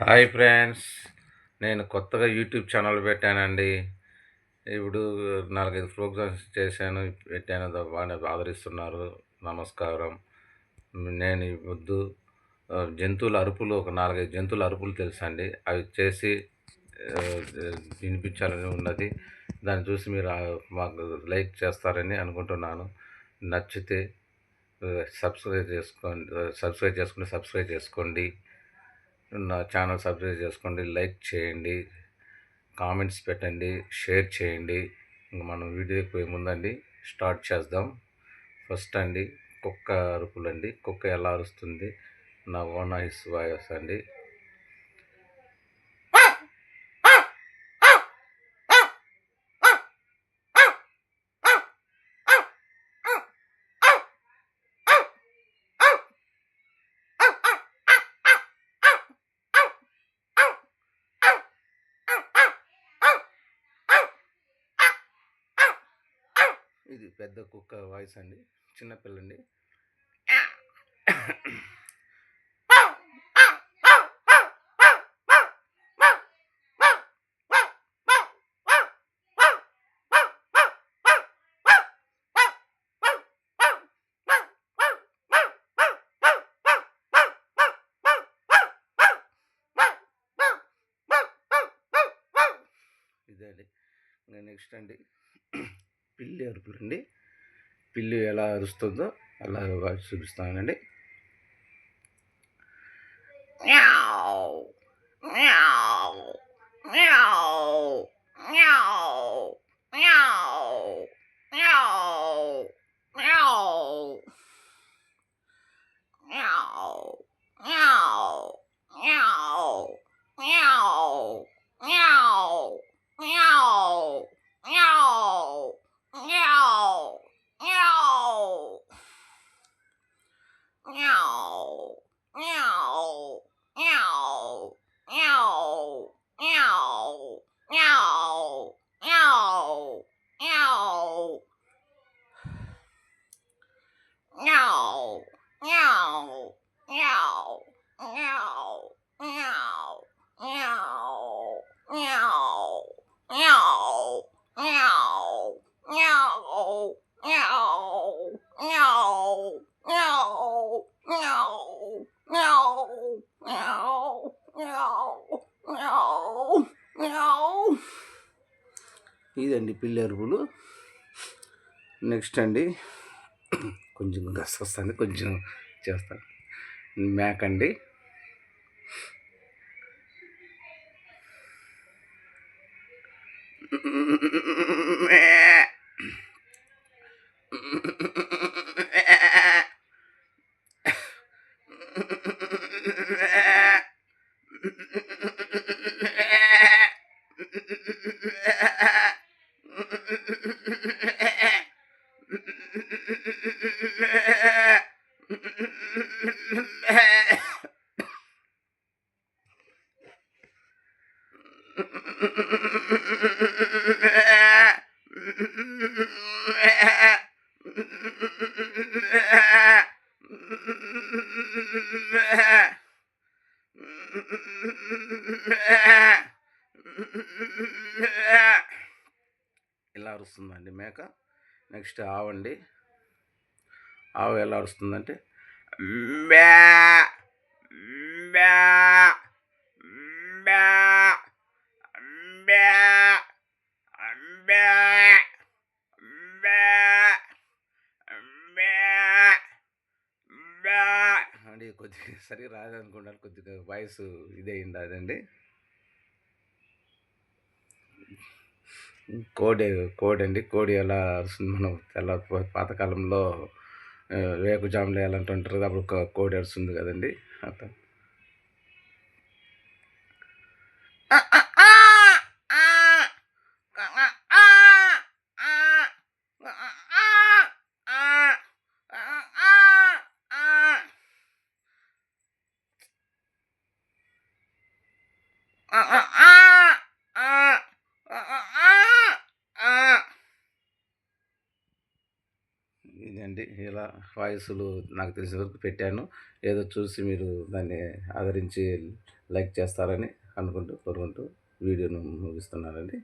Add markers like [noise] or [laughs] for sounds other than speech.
Hi friends. నేను కొత్తగా YouTube channel పెట్టానండి. ఇప్పుడు నాలుగైదు ప్రోగ్రామ్స్ చేశాను. పెట్టాను. బాగానే ఆదరిస్తున్నారు. నమస్కారం. నేను ఈ వద్దు జంతువుల అరుపులు ఒక నాలుగైదు జంతువుల అరుపులు తెలుసండి. అవి చేసి వినిపించాలని ఉన్నది. దాన్ని చూసి మీరు మాకు లైక్ చేస్తారని అనుకుంటున్నాను. నచ్చితే సబ్స్క్రైబ్ చేసుకోండి. సబ్స్క్రైబ్ చేసుకుంటే సబ్స్క్రైబ్ చేసుకోండి. నా ఛానల్ సబ్స్క్రైబ్ చేసుకోండి లైక్ చేయండి కామెంట్స్ పెట్టండి షేర్ చేయండి. ఇంకా మనం వీడియోకి పోయే ముందండి స్టార్ట్ చేద్దాం. ఫస్ట్ అండి కుక్క అరుపులు అండి కుక్క ఎలా అరుస్తుంది? నా ఓన్ హిస్ వాయిస్ అండి. ఇది పెద్ద కుక్క వాయిస్ అండి చిన్నపిల్లండి ఇదే అండి. ఇంకా నెక్స్ట్ అండి. పిల్లి అరుపురండి పిల్లి ఎలా అరుస్తుందో అలా చూపిస్తానండి Meow. Meow. Meow. Meow. Meow. Meow. Meow. Meow. Meow. Meow. Meow. Meow. Meow. Meow. Meow. Meow. Meow. Meow. Meow. Meow. ఇదండి పిల్లి అరుపులు నెక్స్ట్ అండి కొంచెం వస్తుంది కొంచెం చేస్తాను. మేక అండి. [laughs] ఇలా అరుస్తుందండి మేక? నెక్స్ట్ ఆవండి. ఆవు ఎలా అరుస్తుందంటే మ్యా మ్యా మ్యా మ్యా మ్యా మ్యా మ్యా మ్యా అండి కొద్దిగా [laughs] సరిగా రాదనుకున్నాను కొద్దిగా వాయిస్ ఇదయింది అదండి. కోడి కోడి అండి కోడి ఎలా అరుస్తుంది మనం తెల్ల పాతకాలంలో వేకుజాములు వేయాలంటుంటారు అప్పుడు కోడి అరుస్తుంది కదండి. అట్లా అండి. ఇలా వాయిస్లు నాకు తెలిసిన వరకు పెట్టాను. ఏదో చూసి మీరు దాన్ని ఆదరించి లైక్ చేస్తారని అనుకుంటూ కోరుకుంటూ వీడియోను ముగిస్తున్నానండి.